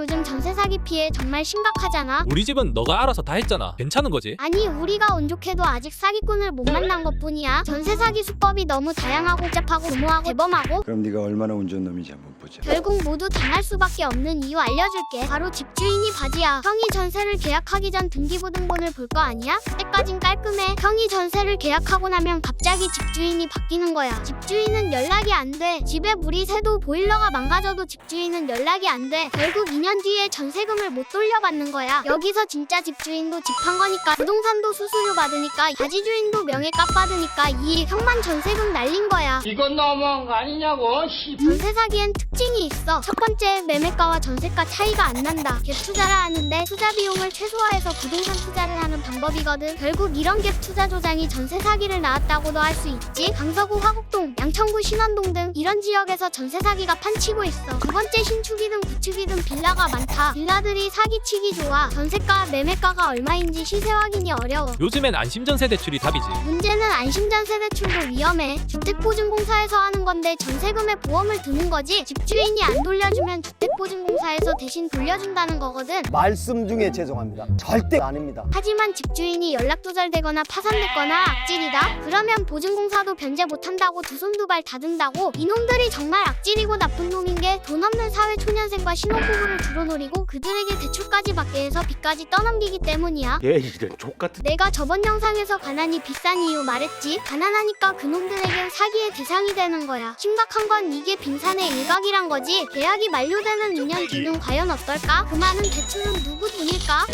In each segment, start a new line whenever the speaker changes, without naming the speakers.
요즘 전세 사기 피해 정말 심각하잖아.
우리 집은 너가 알아서 다 했잖아. 괜찮은 거지?
아니 우리가 운 좋게도 아직 사기꾼을 못 만난 것뿐이야. 전세 사기 수법이 너무 다양하고 복잡하고 교모하고 대범하고
그럼 네가 얼마나 운 좋은 놈인지 한번 보자.
결국 모두 당할 수밖에 없는 이유 알려줄게. 바로 집주인이 바지야. 형이 전세를 계약하기 전 등기부등본을 볼 거 아니야? 그때까진 깔끔해. 형이 전세를 계약하고 나면 갑자기 집주인이 바뀌는 거야. 집주인은 연락이 안 돼. 집에 물이 새도 보일러가 망가져도 집주인은 연락이 안 돼. 결국 2년 뒤에 전세금을 못 돌려받는 거야. 여기서 진짜 집주인도 집판 거니까 부동산도 수수료 받으니까 바지 주인도 명예값 받으니까 이 형만 전세금 날린 거야.
이건 너무한 거 아니냐고 씨.
전세 사기엔 특징이 있어. 첫 번째, 매매가와 전세가 차이가 안 난다. 갭 투자를 하는데 투자 비용을 최소화해서 부동산 투자를 하는 방법이거든. 결국 이런 갭 투자 조장이 전세 사기를 낳았다고도 할 수 있지. 강서구 화곡동, 양천구 신원동 등 이런 지역에서 전세 사기가 판치고 있어. 두 번째, 신축이든 구축이든 빌라가 많다. 빌라들이 사기치기 좋아. 전세가, 매매가가 얼마인지 시세 확인이 어려워.
요즘엔 안심전세 대출이 답이지.
문제는 안심전세 대출도 위험해. 주택보증공사에서 하는 건데 전세금에 보험을 드는 거지. 집주인이 안 돌려주면 주택보증공사에서 대신 돌려준다는 거거든.
말씀 중에 죄송합니다. 절대 아닙니다.
하지만 집주인이 연락 두절되거나 파산됐거나 악질이다? 그러면 보증공사도 변제 못한다고 두 손 두 발 다 든다고 이놈들이 정말 악질이고 나쁜 놈인 게 돈 없는 사회 초년생과 신혼부부를 주로 노리고 그들에게 대출까지 받게 해서 빚까지 떠넘기기 때문이야.
얘 이런 족같은
내가 저번 영상에서 가난이 비싼 이유 말했지? 가난하니까 그놈들에겐 사기의 대상이 되는 거야. 심각한 건 이게 빙산의 일각이란 거지. 계약이 만료되는 2년 뒤는 과연 어떨까? 그 많은 대출은 누구 돈일까?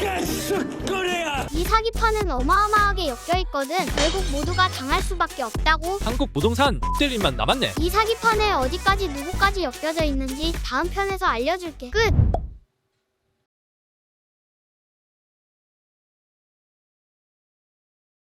이 사기판은 어마어마하게 엮여 있거든. 결국 모두가 당할 수밖에 없다고.
한국 부동산 찔림만 남았네.
이 사기판에 어디까지 누구까지 엮여져 있는지 다음 편에서 알려줄게. 끝!